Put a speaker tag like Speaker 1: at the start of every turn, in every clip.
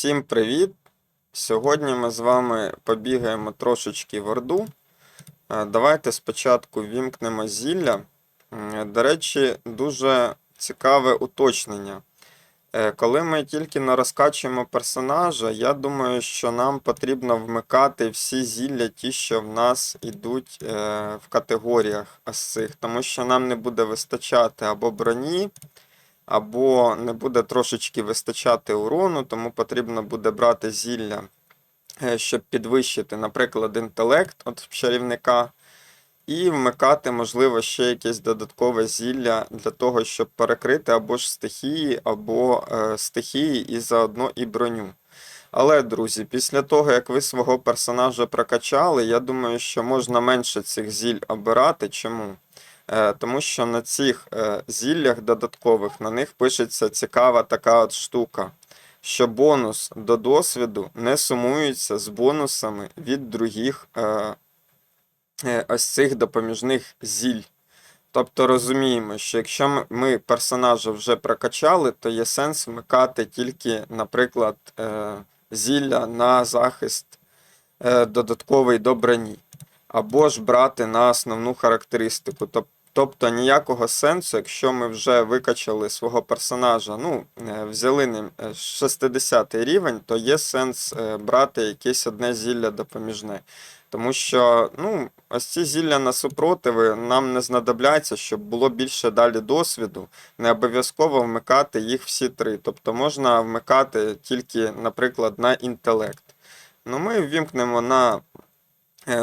Speaker 1: Всім привіт! Сьогодні ми з вами побігаємо трошечки в Орду. Е, Давайте спочатку вімкнемо зілля. До речі, дуже цікаве уточнення. Е, Коли ми тільки не розкачуємо персонажа, я думаю, що нам потрібно вмикати всі зілля, ті, що в нас йдуть е, в категоріях ось цих, тому що нам не буде вистачати або броні, або не буде трошечки вистачати урону, тому потрібно буде брати зілля, е, щоб підвищити, наприклад, інтелект от чарівника, і вмикати, можливо, ще якесь додаткове зілля для того, щоб перекрити або ж стихії, або е, стихії і заодно і броню. Але, друзі, після того, як ви свого персонажа прокачали, я думаю, що можна менше цих зіль обирати. Чому? Е, Тому що на цих е, зіллях додаткових на них пишеться цікава така от штука, що бонус до досвіду не сумується з бонусами від других е, ось цих допоміжних зіль. Тобто розуміємо, що якщо ми- персонажа вже прокачали, то є сенс вмикати тільки, наприклад, зілля на захист додатковий до броні, або ж брати на основну характеристику. Тоб- Тобто ніякого сенсу, якщо ми вже викачали свого персонажа, ну, е, взяли ним е, 60 рівень, то є сенс е, брати якесь одне зілля допоміжне. Тому що ну, ось ці зілля на супротиви нам не знадобляться, щоб було більше далі досвіду. Не обов'язково вмикати їх всі три. Тобто можна вмикати тільки, наприклад, на інтелект. Ну, ми ввімкнемо на е,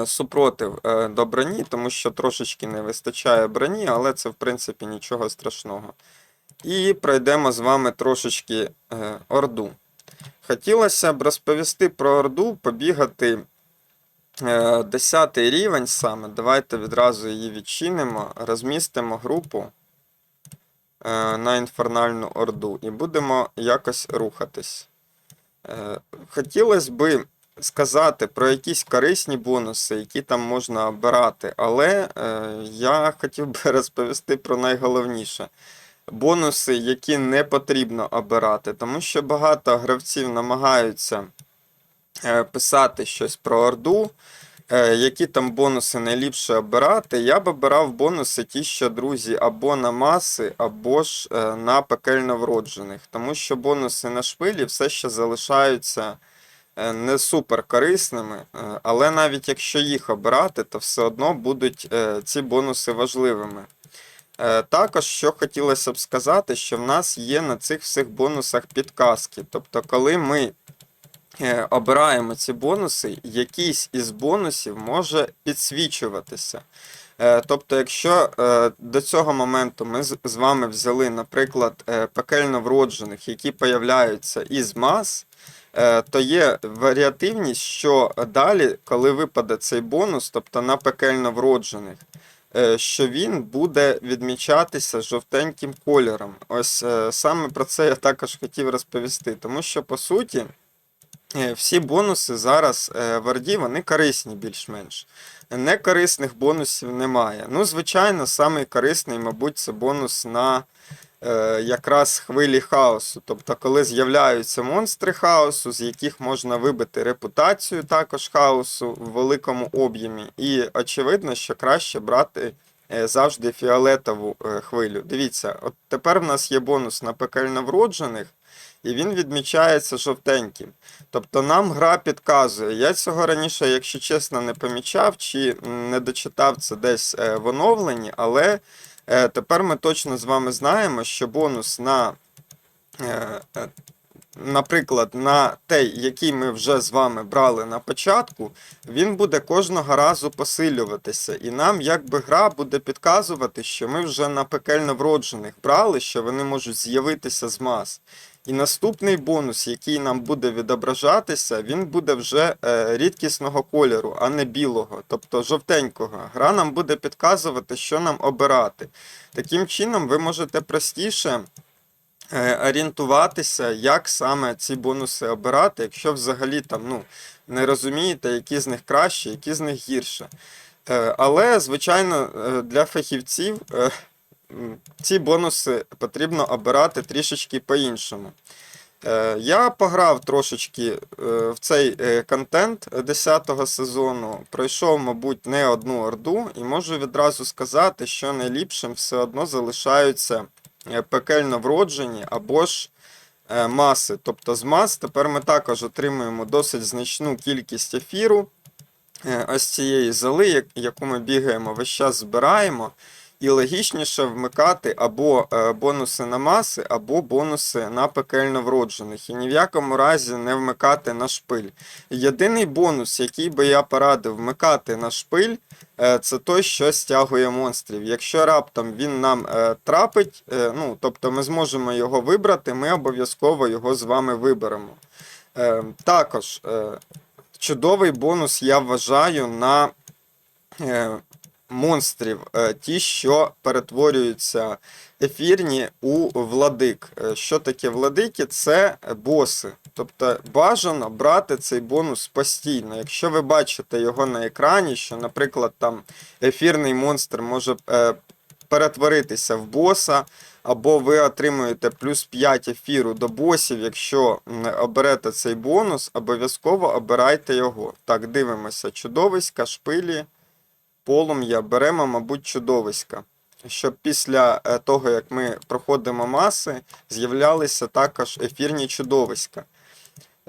Speaker 1: супротив е, до броні, тому що трошечки не вистачає броні, але це в принципі нічого страшного. І пройдемо з вами трошечки е, Орду. Хотілося б розповісти про Орду, побігати е, 10 рівень саме. Давайте відразу її відчинимо, розмістимо групу е, на інфернальну Орду і будемо якось рухатись. Е, Хотілося би сказати про якісь корисні бонуси, які там можна обирати, але е, я хотів би розповісти про найголовніше. Бонуси, які не потрібно обирати, тому що багато гравців намагаються е, писати щось про Орду, е, які там бонуси найліпше обирати. Я б обирав бонуси ті, що друзі, або на маси, або ж на пекельно вроджених, тому що бонуси на шпилі все ще залишаються не супер корисними, е, але навіть якщо їх обирати, то все одно будуть е, ці бонуси важливими. Е, Також, що хотілося б сказати, що в нас є на цих всіх бонусах підказки. Тобто, коли ми е, обираємо ці бонуси, якийсь із бонусів може підсвічуватися. Е, Тобто, якщо е, до цього моменту ми з вами взяли, наприклад, е, пекельно вроджених, які появляються із мас, е, то є варіативність, що далі, коли випаде цей бонус, тобто на пекельно вроджених, е, що він буде відмічатися жовтеньким кольором. Ось е, саме про це я також хотів розповісти, тому що по суті. Е, Всі бонуси зараз е, в Орді, вони корисні більш-менш. Некорисних бонусів немає. Ну, звичайно, самий корисний, мабуть, це бонус на е, якраз хвилі хаосу. Тобто, коли з'являються монстри хаосу, з яких можна вибити репутацію також хаосу в великому об'ємі. І очевидно, що краще брати завжди фіолетову хвилю. Дивіться, от тепер в нас є бонус на пекельно вроджених, і він відмічається жовтеньким. Тобто нам гра підказує. Я цього раніше, якщо чесно, не помічав чи не дочитав це десь е, в оновленні, але е, тепер ми точно з вами знаємо, що бонус на, е, наприклад, на той, який ми вже з вами брали на початку, він буде кожного разу посилюватися. І нам якби гра буде підказувати, що ми вже на пекельно вроджених брали, що вони можуть з'явитися з мас. І наступний бонус, який нам буде відображатися, він буде вже е, рідкісного кольору, а не білого, тобто жовтенького. Гра нам буде підказувати, що нам обирати. Таким чином, ви можете простіше орієнтуватися, як саме ці бонуси обирати, якщо взагалі там ну, не розумієте, які з них краще, які з них гірше. Е, Але, звичайно, е, для фахівців е, ці бонуси потрібно обирати трішечки по-іншому. Е, Я пограв трошечки е, в цей е, контент 10-го сезону, пройшов, мабуть, не одну орду, і можу відразу сказати, що найліпшим все одно залишаються е, пекельно вроджені або ж е, маси. Тобто з мас тепер ми також отримуємо досить значну кількість ефіру. Е, Ось цієї зали, яку ми бігаємо, весь час збираємо. І логічніше вмикати або е, бонуси на маси, або бонуси на пекельно вроджених. І ні в якому разі не вмикати на шпиль. Єдиний бонус, який би я порадив вмикати на шпиль, е, це той, що стягує монстрів. Якщо раптом він нам е, трапить, ну, тобто ми зможемо його вибрати, ми обов'язково його з вами виберемо. Також чудовий бонус я вважаю на монстрів, е, ті, що перетворюються ефірні у владик. Е, Що таке владики? Це боси. Тобто бажано брати цей бонус постійно. Якщо ви бачите його на екрані, що, наприклад, там ефірний монстр може е, перетворитися в боса, або ви отримуєте плюс 5 ефіру до босів, якщо оберете цей бонус, обов'язково обирайте його. Так, дивимося. Чудовиська, шпилі, полум'я. Беремо, мабуть, чудовиська. Щоб після е, того, як ми проходимо маси, з'являлися також ефірні чудовиська.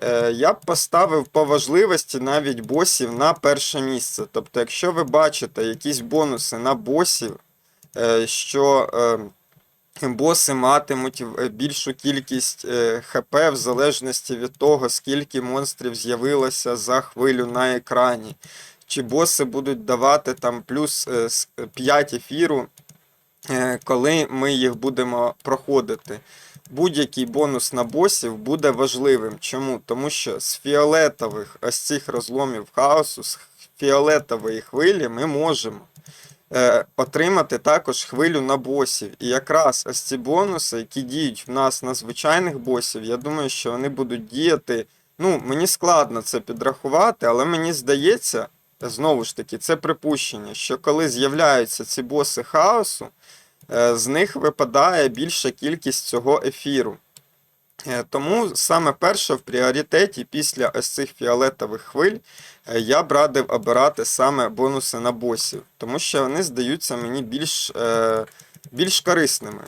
Speaker 1: Е, Я б поставив по важливості навіть босів на перше місце. Тобто, якщо ви бачите якісь бонуси на босів, е, що боси матимуть більшу кількість ХП в залежності від того, скільки монстрів з'явилося за хвилю на екрані. Чи боси будуть давати там плюс е, 5 ефіру, е, коли ми їх будемо проходити. Будь-який бонус на босів буде важливим. Чому? Тому що з фіолетових ось цих розломів хаосу, з фіолетової хвилі ми можемо е, отримати також хвилю на босів. І якраз ось ці бонуси, які діють в нас на звичайних босів, я думаю, що вони будуть діяти. Ну, мені складно це підрахувати, але мені здається, знову ж таки, це припущення, що коли з'являються ці боси хаосу, е, з них випадає більша кількість цього ефіру. Е, Тому саме перше в пріоритеті після ось цих фіолетових хвиль е, я б радив обирати саме бонуси на босів, тому що вони здаються мені більш, більш корисними.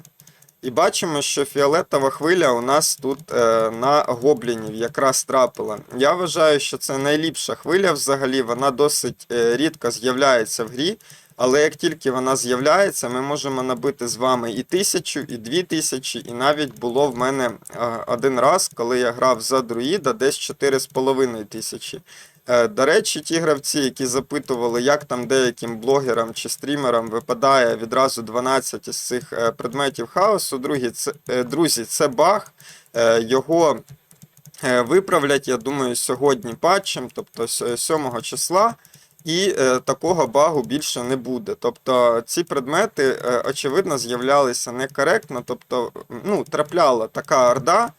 Speaker 1: І бачимо, що фіолетова хвиля у нас тут е, на гоблінів якраз трапила. Я вважаю, що це найліпша хвиля взагалі, вона досить е, рідко з'являється в грі. Але як тільки вона з'являється, ми можемо набити з вами і тисячу, і дві тисячі, і навіть було в мене е, один раз, коли я грав за друїда, десь 4,5 тисячі. Е, До речі, ті гравці, які запитували, як там деяким блогерам чи стрімерам випадає відразу 12 із цих е, предметів хаосу, другі, це, е, друзі, це баг. Його виправлять, я думаю, сьогодні патчем, тобто 7 числа. І такого багу більше не буде. Тобто ці предмети, очевидно, з'являлися некоректно, тобто ну, трапляла така орда,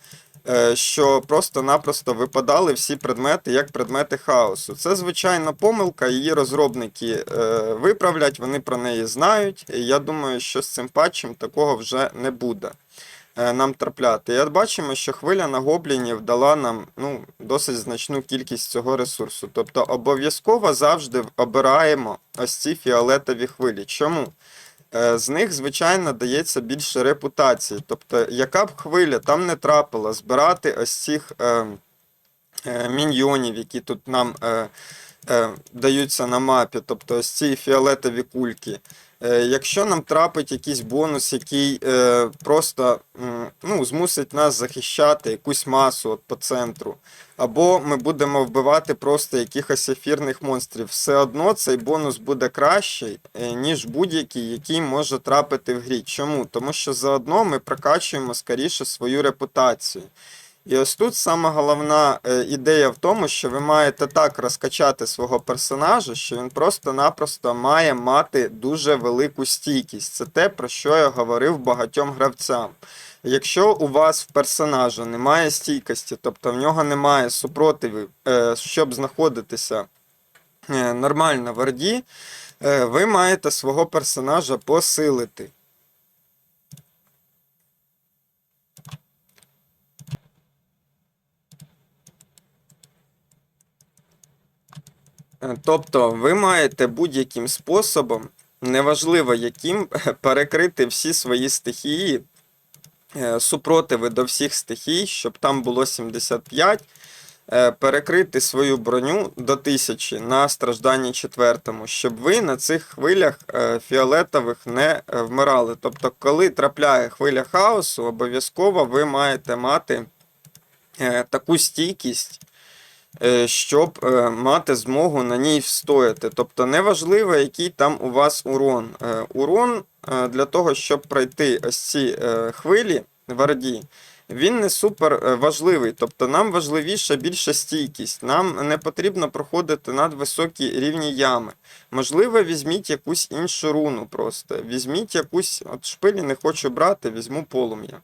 Speaker 1: що просто-напросто випадали всі предмети як предмети хаосу. Це звичайна помилка, її розробники е, виправлять, вони про неї знають. І я думаю, що з цим патчем такого вже не буде е, нам трапляти. От бачимо, що хвиля на гоблінів дала нам ну, досить значну кількість цього ресурсу. Тобто обов'язково завжди обираємо ось ці фіолетові хвилі. Чому? Е, З них, звичайно, дається більше репутації. Тобто, яка б хвиля там не трапила, збирати ось цих е, е, міньйонів, які тут нам е, е, даються на мапі, тобто ось ці фіолетові кульки. Е, Якщо нам трапить якийсь бонус, який е, просто ну, змусить нас захищати якусь масу от по центру, або ми будемо вбивати просто якихось ефірних монстрів, все одно цей бонус буде кращий, е, ніж будь-який, який може трапити в грі. Чому? Тому що заодно ми прокачуємо скоріше свою репутацію. І ось тут саме головна е, ідея в тому, що ви маєте так розкачати свого персонажа, що він просто-напросто має мати дуже велику стійкість. Це те, про що я говорив багатьом гравцям. Якщо у вас в персонажа немає стійкості, тобто в нього немає супротивів, е, щоб знаходитися е, нормально в орді, ви маєте свого персонажа посилити. Тобто ви маєте будь-яким способом, неважливо яким, перекрити всі свої стихії, е, супротиви до всіх стихій, щоб там було 75, е, перекрити свою броню до 1000 на стражданні четвертому, щоб ви на цих хвилях е, фіолетових не вмирали. Тобто, коли трапляє хвиля хаосу, обов'язково ви маєте мати таку стійкість. Е, Щоб е, мати змогу на ній встояти. Тобто неважливо, який там у вас урон. Е, Урон для того, щоб пройти ось ці хвилі в Орді, він не супер важливий. Тобто нам важливіша більша стійкість. Нам не потрібно проходити надвисокі рівні ями. Можливо, візьміть якусь іншу руну просто. Візьміть якусь, от шпилі не хочу брати, візьму полум'я.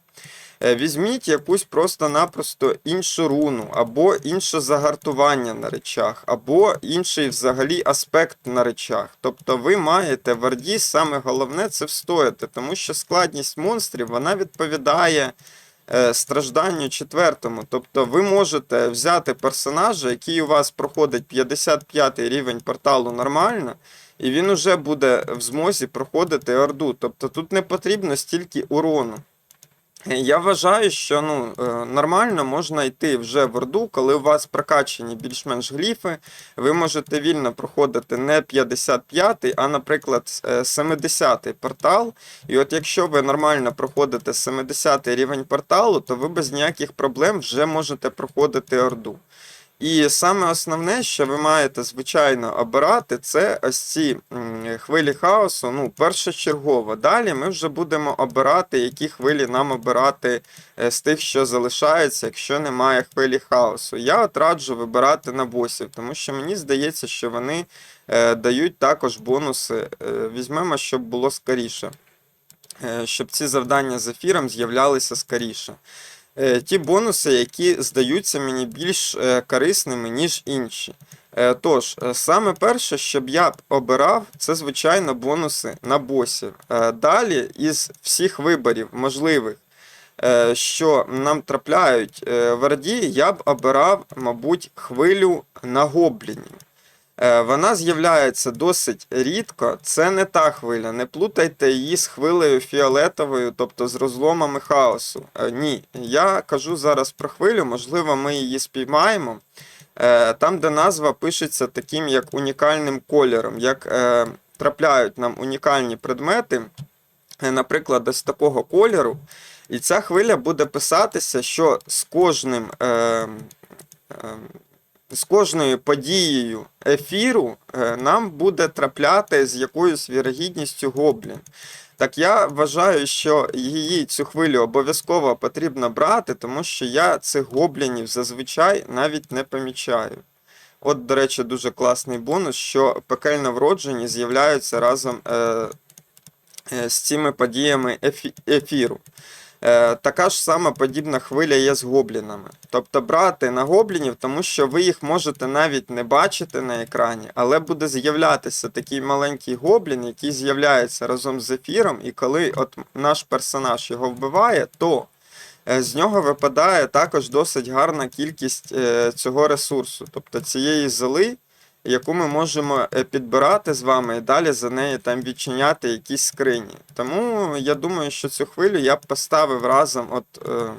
Speaker 1: Е, Візьміть якусь просто-напросто іншу руну, або інше загартування на речах, або інший взагалі аспект на речах. Тобто ви маєте в Орді саме головне це встояти, тому що складність монстрів вона відповідає е, стражданню четвертому. Тобто ви можете взяти персонажа, який у вас проходить 55 рівень порталу нормально, і він уже буде в змозі проходити Орду. Тобто тут не потрібно стільки урону. Я вважаю, що ну, е, нормально можна йти вже в Орду, коли у вас прокачані більш-менш гліфи, ви можете вільно проходити не 55-й, а, наприклад, е, 70-й портал. І от якщо ви нормально проходите 70-й рівень порталу, то ви без ніяких проблем вже можете проходити Орду. І саме основне, що ви маєте, звичайно, обирати, це ось ці хвилі хаосу, ну, першочергово. Далі ми вже будемо обирати, які хвилі нам обирати е, з тих, що залишається, якщо немає хвилі хаосу. Я от раджу вибирати на босів, тому що мені здається, що вони е, дають також бонуси. Е, візьмемо, щоб було скоріше. Щоб ці завдання з ефіром з'являлися скоріше ті бонуси, які здаються мені більш е, корисними, ніж інші. Е, Тож, е, саме перше, що б я обирав, це, звичайно, бонуси на босів. Е, Далі, із всіх виборів можливих, е, що нам трапляють е, в Орді, я б обирав, мабуть, хвилю на гоблінів. Е, Вона з'являється досить рідко. Це не та хвиля. Не плутайте її з хвилею фіолетовою, тобто з розломами хаосу. Е, Ні, я кажу зараз про хвилю, можливо, ми її спіймаємо. Е, Там, де назва пишеться таким як унікальним кольором, як трапляють нам унікальні предмети, наприклад, ось такого кольору. І ця хвиля буде писатися, що з кожним. З кожною подією ефіру е, нам буде трапляти з якоюсь вірогідністю гоблін. Так я вважаю, що її цю хвилю обов'язково потрібно брати, тому що я цих гоблінів зазвичай навіть не помічаю. От, до речі, дуже класний бонус, що пекельно вроджені з'являються разом е, е, з цими подіями ефі- ефіру. Е, така ж сама подібна хвиля є з гоблінами. Тобто брати на гоблінів, тому що ви їх можете навіть не бачити на екрані, але буде з'являтися такий маленький гоблін, який з'являється разом з ефіром, і коли от наш персонаж його вбиває, то е, з нього випадає також досить гарна кількість е, цього ресурсу, тобто цієї золи, яку ми можемо е, підбирати з вами і далі за неї там відчиняти якісь скрині. Тому я думаю, що цю хвилю я б поставив разом от, е,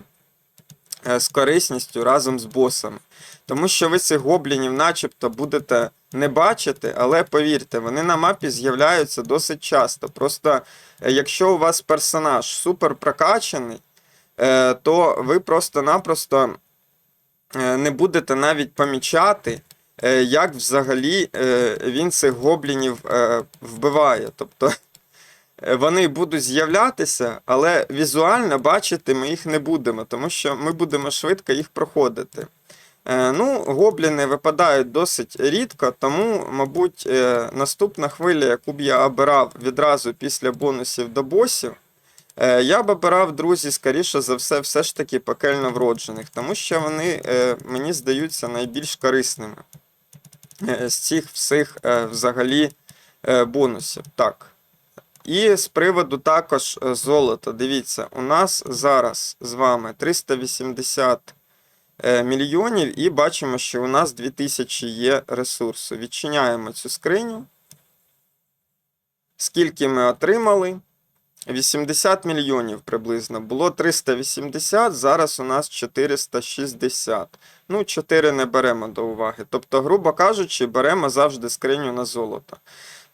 Speaker 1: е, з корисністю разом з босами. Тому що ви цих гоблінів начебто будете не бачити, але повірте, вони на мапі з'являються досить часто. Просто е, якщо у вас персонаж супер прокачаний, то ви просто-напросто не будете навіть помічати, як взагалі е, він цих гоблінів е, вбиває. Тобто е, вони будуть з'являтися, але візуально бачити ми їх не будемо, тому що ми будемо швидко їх проходити. Е, Ну, гобліни випадають досить рідко, тому, мабуть, е, наступна хвиля, яку б я обирав відразу після бонусів до босів, е, я б обирав, друзі, скоріше за все, все ж таки пекельно вроджених, тому що вони е, мені здаються найбільш корисними е, з цих всіх е, взагалі е, бонусів. Так. І з приводу також е, золота. Дивіться, у нас зараз з вами 380 е, мільйонів і бачимо, що у нас 2000 є ресурсу. Відчиняємо цю скриню. Скільки ми отримали? 80 мільйонів приблизно. Було 380, зараз у нас 460. Ну, 4 не беремо до уваги. Тобто, грубо кажучи, беремо завжди скриню на золото.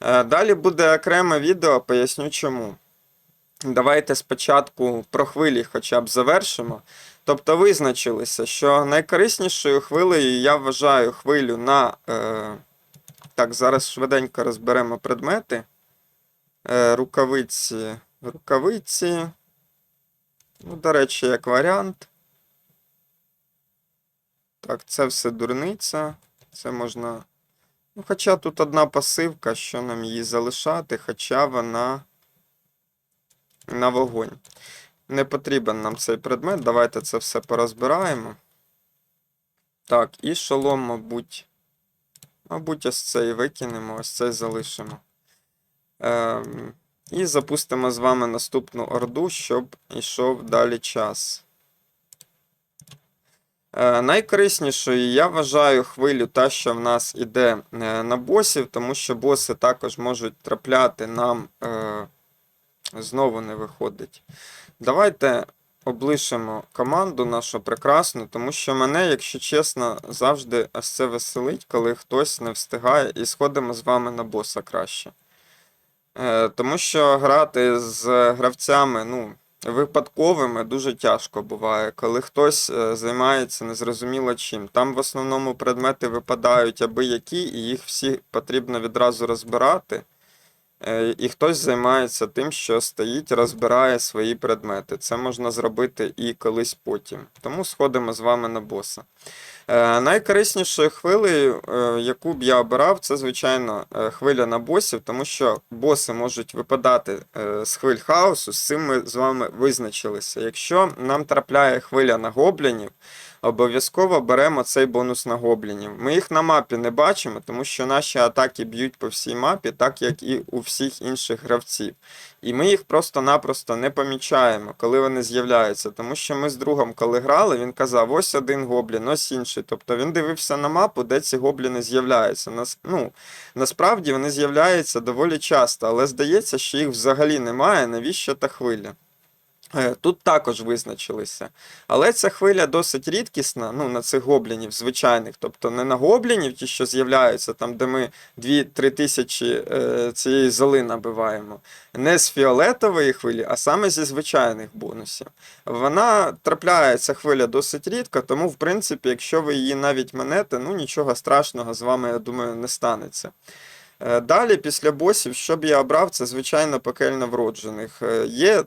Speaker 1: Е, Далі буде окреме відео, поясню чому. Давайте спочатку про хвилі хоча б завершимо. Тобто визначилися, що найкориснішою хвилею я вважаю хвилю на. Е, так, зараз швиденько розберемо предмети. Е, рукавиці. Рукавиці. Ну, до речі, як варіант. Так, це все дурниця. Це можна. Ну, хоча тут одна пасивка, що нам її залишати, хоча вона на вогонь. Не потрібен нам цей предмет. Давайте це все порозбираємо. Так, і шолом, мабуть. Мабуть, ось цей викинемо, ось цей залишимо. Ем, і запустимо з вами наступну орду, щоб йшов далі час. Е, найкориснішою я вважаю хвилю та, що в нас іде е, на босів, тому що боси також можуть трапляти нам. Е, знову не виходить. Давайте облишимо команду нашу прекрасну, тому що мене, якщо чесно, завжди це веселить, коли хтось не встигає і сходимо з вами на боса краще. Е, тому що грати з гравцями, ну, випадковими дуже тяжко буває, коли хтось е, займається незрозуміло чим. Там в основному предмети випадають аби які, і їх всі потрібно відразу розбирати. Е, І хтось займається тим, що стоїть, розбирає свої предмети. Це можна зробити і колись потім. Тому сходимо з вами на боса. Е, Найкориснішою хвилею, е, яку б я обирав, це, звичайно, е, хвиля на босів, тому що боси можуть випадати з хвиль хаосу, з цим ми з вами визначилися. Якщо нам трапляє хвиля на гоблінів, обов'язково беремо цей бонус на гоблінів. Ми їх на мапі не бачимо, тому що наші атаки б'ють по всій мапі, так як і у всіх інших гравців. І ми їх просто-напросто не помічаємо, коли вони з'являються. Тому що ми з другом, коли грали, він казав: ось один гоблін, ось інший. Тобто він дивився на мапу, де ці гобліни з'являються. Нас, ну, насправді вони з'являються доволі часто, але здається, що їх взагалі немає. Навіщо та хвиля? Е, Тут також визначилися. Але ця хвиля досить рідкісна ну, на цих гоблінів звичайних. Тобто не на гоблінів, ті, що з'являються, там, де ми 2-3 тисячі е, цієї золи набиваємо. Не з фіолетової хвилі, а саме зі звичайних бонусів. Вона трапляє, ця хвиля досить рідко, тому, в принципі, якщо ви її навіть манете, ну нічого страшного з вами, я думаю, не станеться. Е, Далі, після босів, що б я обрав, це звичайно пекельно вроджених. Е, Є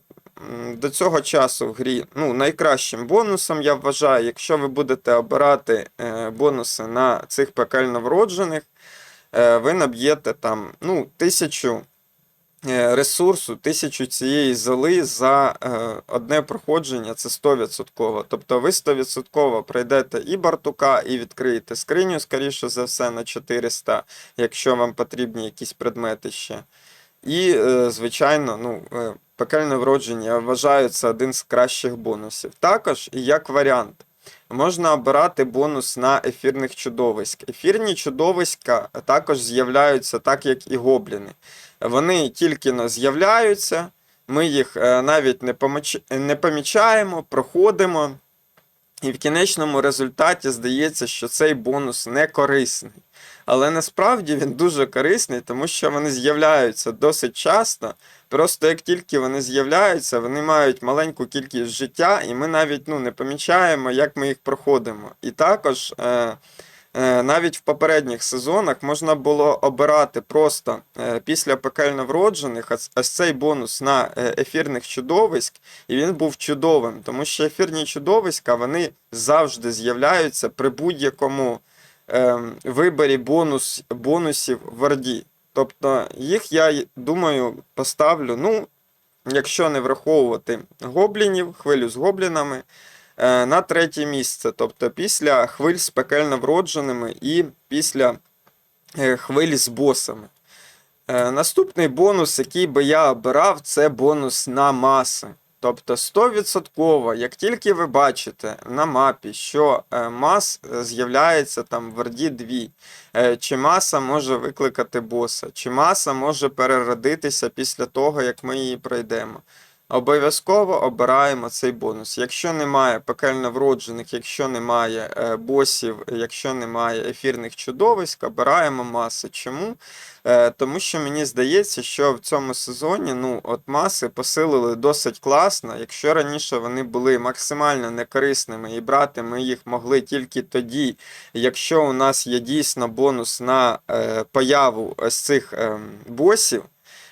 Speaker 1: до цього часу в грі ну, найкращим бонусом, я вважаю, якщо ви будете обирати е, бонуси на цих пекельно вроджених, е, ви наб'єте там ну, тисячу е, ресурсу, тисячу цієї золи за одне проходження, це 100%. Тобто ви 100% пройдете і бартука, і відкриєте скриню, скоріше за все, на 400, якщо вам потрібні якісь предмети ще. І, е, звичайно, ну, е, пекельне вродження, я вважаю, це один з кращих бонусів. Також, як варіант, можна обирати бонус на ефірних чудовиськ. Ефірні чудовиська також з'являються так, як і гобліни. Вони тільки з'являються, ми їх е, навіть не помічаємо, проходимо. І в кінечному результаті здається, що цей бонус не корисний. Але насправді він дуже корисний, тому що вони з'являються досить часто. Просто як тільки вони з'являються, вони мають маленьку кількість життя, і ми навіть ну, не помічаємо, як ми їх проходимо. І також е, навіть в попередніх сезонах можна було обирати просто е, після пекельно вроджених ось, цей бонус на е, ефірних чудовиськ, і він був чудовим, тому що ефірні чудовиська вони завжди з'являються при будь-якому ем, виборі бонус, бонусів в Варді. Тобто їх, я думаю, поставлю, ну, якщо не враховувати гоблінів, хвилю з гоблінами, е, на третє місце. Тобто після хвиль з пекельно вродженими і після е, хвиль з босами. Е, Наступний бонус, який би я обирав, це бонус на маси. Тобто 100%, як тільки ви бачите на мапі, що е, мас е, з'являється там в Варді 2, е, чи маса може викликати боса, чи маса може переродитися після того, як ми її пройдемо. Обов'язково обираємо цей бонус. Якщо немає пекельно вроджених, якщо немає е, босів, якщо немає ефірних чудовиськ, обираємо маси. Чому? Е, тому що мені здається, що в цьому сезоні ну, от маси посилили досить класно. Якщо раніше вони були максимально некорисними і брати ми їх могли тільки тоді, якщо у нас є дійсно бонус на е, появу ось цих е, босів.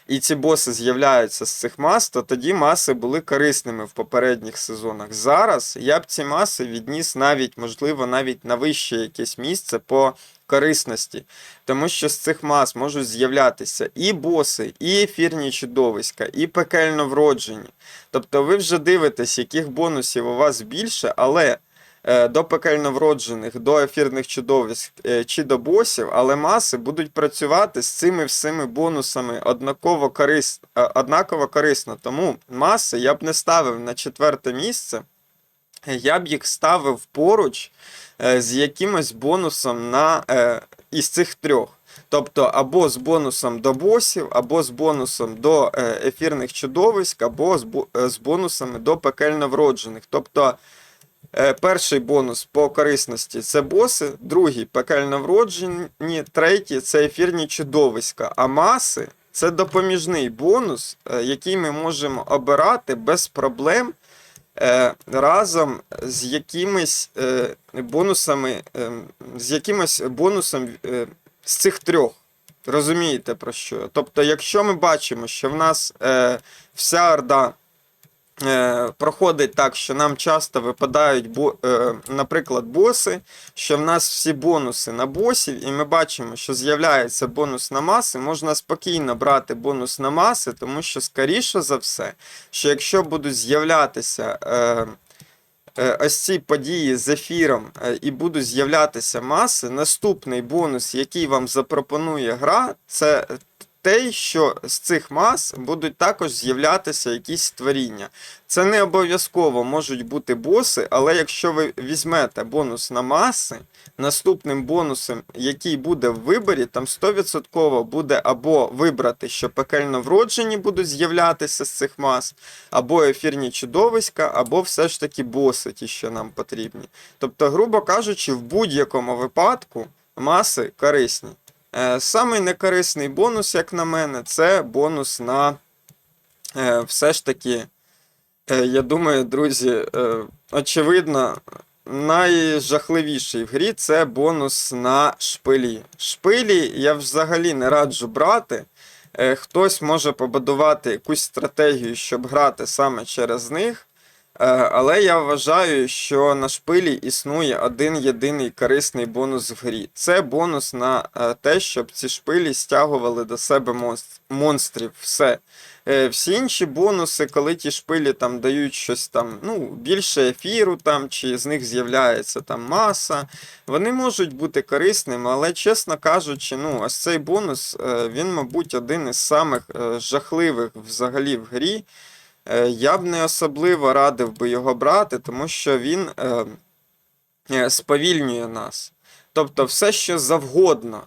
Speaker 1: І ці боси з'являються з цих мас, то тоді маси були корисними в попередніх сезонах. Зараз я б ці маси відніс навіть, можливо, навіть на вище якесь місце по корисності. Тому що з цих мас можуть з'являтися і боси, і ефірні чудовиська, і пекельно вроджені. Тобто ви вже дивитесь, яких бонусів у вас більше, але до пекельно вроджених, до ефірних чудовиськ е, чи до босів, але маси будуть працювати з цими всіми бонусами однаково, корис... е, однаково корисно. Тому маси я б не ставив на четверте місце. Я б їх ставив поруч е, з якимось бонусом на е, із цих трьох. Тобто або з бонусом до босів, або з бонусом до е, ефірних чудовиськ, або з, бо- е, з бонусами до пекельно вроджених. Тобто е, перший бонус по корисності це боси, другий пекельно вроджені, третій це ефірні чудовиська. А маси це допоміжний бонус, е, який ми можемо обирати без проблем е, разом з якимись е, бонусами, е, з якимось бонусом е, з цих трьох. Розумієте про що? Тобто, якщо ми бачимо, що в нас е, вся орда е, проходить так, що нам часто випадають, е, наприклад, боси, що в нас всі бонуси на босів, і ми бачимо, що з'являється бонус на маси, можна спокійно брати бонус на маси, тому що, скоріше за все, що якщо будуть з'являтися. Е, е, Ось ці події з ефіром е, і будуть з'являтися маси. Наступний бонус, який вам запропонує гра, це те, що з цих мас будуть також з'являтися якісь творіння. Це не обов'язково можуть бути боси, але якщо ви візьмете бонус на маси, наступним бонусом, який буде в виборі, там 100% буде або вибрати, що пекельно вроджені будуть з'являтися з цих мас, або ефірні чудовиська, або все ж таки боси, ті, що нам потрібні. Тобто, грубо кажучи, в будь-якому випадку маси корисні. Е, Самий некорисний бонус, як на мене, це бонус на е, все ж таки, е, я думаю, друзі, очевидно, найжахливіший в грі це бонус на шпилі. Шпилі я взагалі не раджу брати. Хтось може побудувати якусь стратегію, щоб грати саме через них. Е, Але я вважаю, що на шпилі існує один єдиний корисний бонус в грі. Це бонус на е, те, щоб ці шпилі стягували до себе монстрів. Все. Е, Всі інші бонуси, коли ті шпилі там дають щось там, ну, більше ефіру, там, чи з них з'являється там маса, вони можуть бути корисними, але, чесно кажучи, ну, ось цей бонус, він, мабуть, один із самих жахливих взагалі в грі. Е, Я б не особливо радив би його брати, тому що він е, е, сповільнює нас. Тобто, все, що завгодно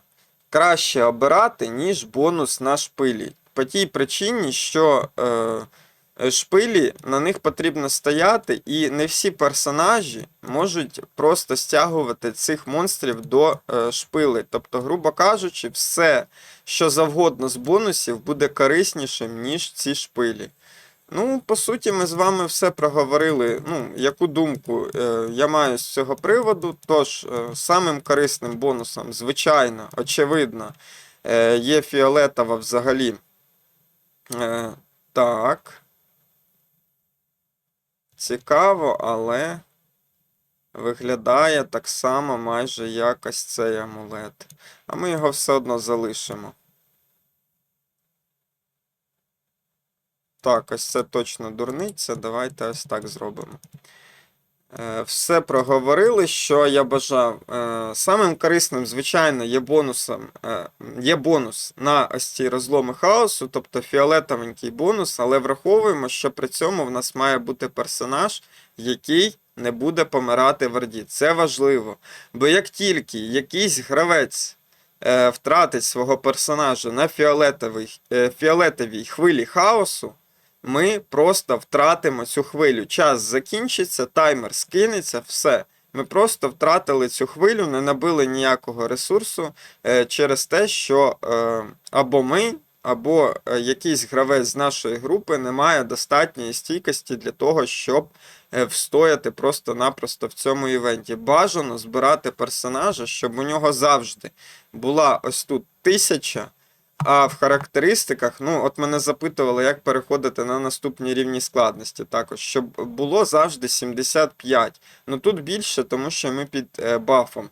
Speaker 1: краще обирати, ніж бонус на шпилі. По тій причині, що е, шпилі на них потрібно стояти, і не всі персонажі можуть просто стягувати цих монстрів до е, шпили. Тобто, грубо кажучи, все, що завгодно з бонусів, буде кориснішим, ніж ці шпилі. Ну, по суті, ми з вами все проговорили. Ну, яку думку е, я маю з цього приводу. Тож, е, самим корисним бонусом, звичайно, очевидно, е, є фіолетова взагалі. Так. Цікаво, але виглядає так само майже як ось цей амулет. А ми його все одно залишимо. Так, ось це точно дурниця. Давайте ось так зробимо. Е, Все проговорили, що я бажав. Е, Самим корисним, звичайно, є бонусом, е, є бонус на ось ці розломи хаосу, тобто фіолетовенький бонус, але враховуємо, що при цьому в нас має бути персонаж, який не буде помирати в Орді. Це важливо. Бо як тільки якийсь гравець втратить свого персонажа на фіолетовій, фіолетовій хвилі хаосу, ми просто втратимо цю хвилю. Час закінчиться, таймер скинеться, все. Ми просто втратили цю хвилю, не набили ніякого ресурсу е, через те, що е, або ми, або е, якийсь гравець з нашої групи не має достатньої стійкості для того, щоб е, встояти просто-напросто в цьому івенті. Бажано збирати персонажа, щоб у нього завжди була ось тут тисяча. А в характеристиках, ну, от мене запитували, як переходити на наступні рівні складності також, щоб було завжди 75. Ну тут більше, тому що ми під е, бафом.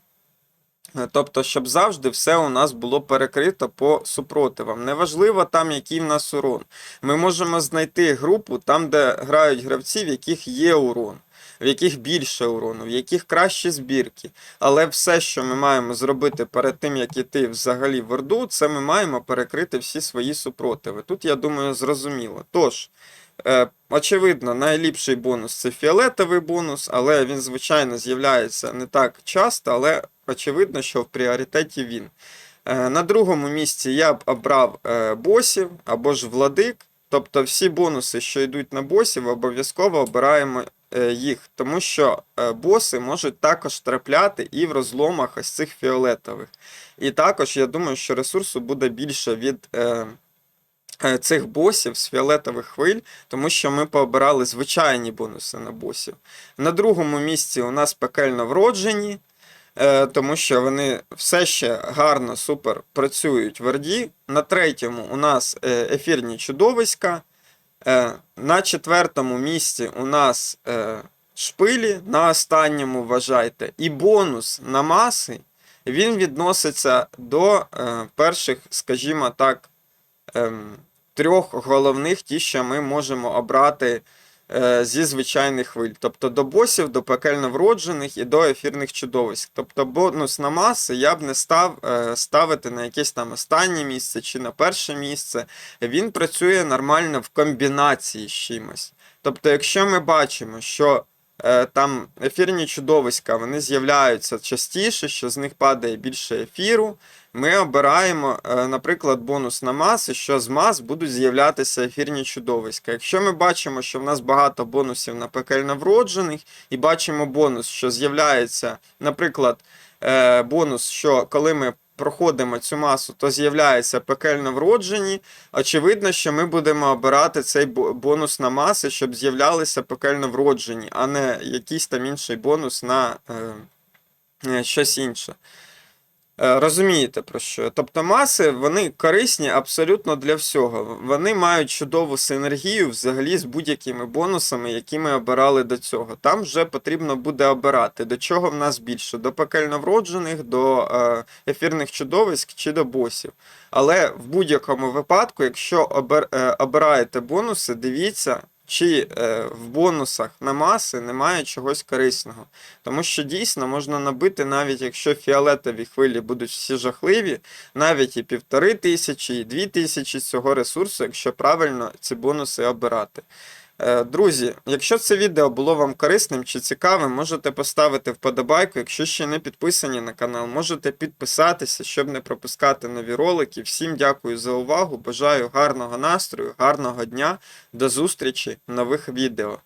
Speaker 1: Е, Тобто, щоб завжди все у нас було перекрито по супротивам. Неважливо там, який в нас урон. Ми можемо знайти групу там, де грають гравці, в яких є урон, в яких більше урону, в яких кращі збірки. Але все, що ми маємо зробити перед тим, як іти взагалі в Орду, це ми маємо перекрити всі свої супротиви. Тут, я думаю, зрозуміло. Тож, е, очевидно, найліпший бонус це фіолетовий бонус, але він, звичайно, з'являється не так часто, але очевидно, що в пріоритеті він. Е, На другому місці я б обрав е, босів або ж владик. Тобто всі бонуси, що йдуть на босів, обов'язково обираємо їх, тому що е, боси можуть також трапляти і в розломах ось цих фіолетових. І також я думаю, що ресурсу буде більше від е, е, цих босів з фіолетових хвиль, тому що ми пообирали звичайні бонуси на босів. На другому місці у нас пекельно вроджені. Е, тому що вони все ще гарно, супер працюють в Орді. На третьому у нас е, ефірні чудовиська. Е, На четвертому місці у нас е, шпилі, на останньому вважайте. І бонус на маси він відноситься до е, перших, скажімо так, ем, трьох головних, ті, що ми можемо обрати зі звичайних хвиль. Тобто до босів, до пекельно вроджених і до ефірних чудовиськ. Тобто бонус на маси я б не став е, ставити на якесь там останнє місце чи на перше місце. Він працює нормально в комбінації з чимось. Тобто, якщо ми бачимо, що е, там ефірні чудовиська вони з'являються частіше, що з них падає більше ефіру. Ми обираємо, е, наприклад, бонус на маси, що з мас будуть з'являтися ефірні чудовиська. Якщо ми бачимо, що в нас багато бонусів на пекельно вроджених, і бачимо бонус, що з'являється, наприклад, е, бонус, що коли ми проходимо цю масу, то з'являється пекельно вроджені. Очевидно, що ми будемо обирати цей бонус на маси, щоб з'являлися пекельно вроджені, а не якийсь там інший бонус на е, е, щось інше. Е, Розумієте про що? Тобто маси вони корисні абсолютно для всього. Вони мають чудову синергію взагалі з будь-якими бонусами, які ми обирали до цього. Там вже потрібно буде обирати, до чого в нас більше: до пекельно вроджених, до е, ефірних чудовиськ чи до босів. Але в будь-якому випадку, якщо е, обираєте бонуси, дивіться. Чи е, в бонусах на маси немає чогось корисного. Тому що дійсно можна набити, навіть якщо фіолетові хвилі будуть всі жахливі, навіть і півтори тисячі, і дві тисячі цього ресурсу, якщо правильно ці бонуси обирати. Е, Друзі, якщо це відео було вам корисним чи цікавим, можете поставити вподобайку. Якщо ще не підписані на канал, можете підписатися, щоб не пропускати нові ролики. Всім дякую за увагу. Бажаю гарного настрою, гарного дня. До зустрічі в нових відео.